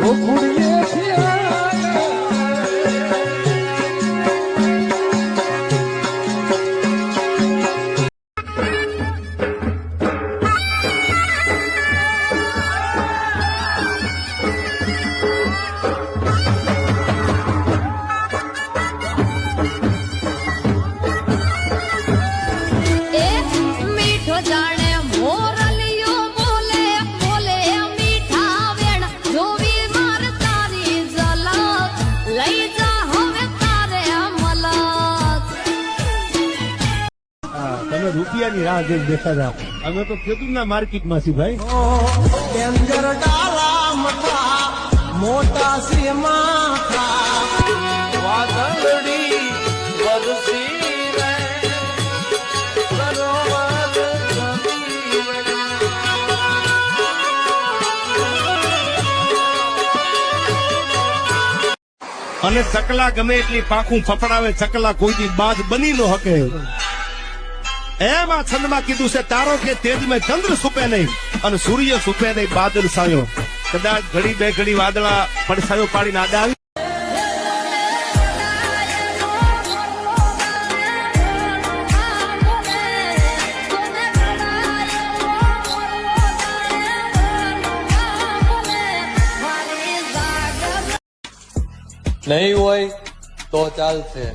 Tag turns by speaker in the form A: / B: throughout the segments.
A: ભૂખડીએ છીએ. રૂપિયાની રાહ જોઈને બેઠા હતા અમે તો ખેડૂતના માર્કેટમાં છીએ ભાઈ.
B: મોટા.
A: અને ચકલા ગમે એટલી પાંખું ફફડાવે ચકલા કોઈથી બાજ બની ન હકે એમ આ છંદમાં કીધું છે તારો કે તેજમાં ચંદ્ર સુપે નહીં અને સૂર્ય સુપે નહીં બાદલ સાયો. કદાચ ઘડી બે ઘડી વાદળા પડસાયો પાડીને આડા આવી.
C: નહીં હોય તો ચાલશે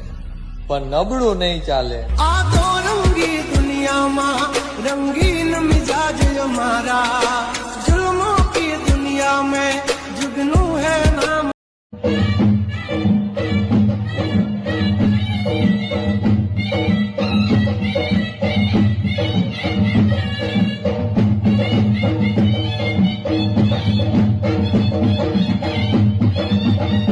C: પણ નબળું નહીં ચાલે.
B: આ તો રંગી દુનિયામાં રંગીન મિજાજ અમારા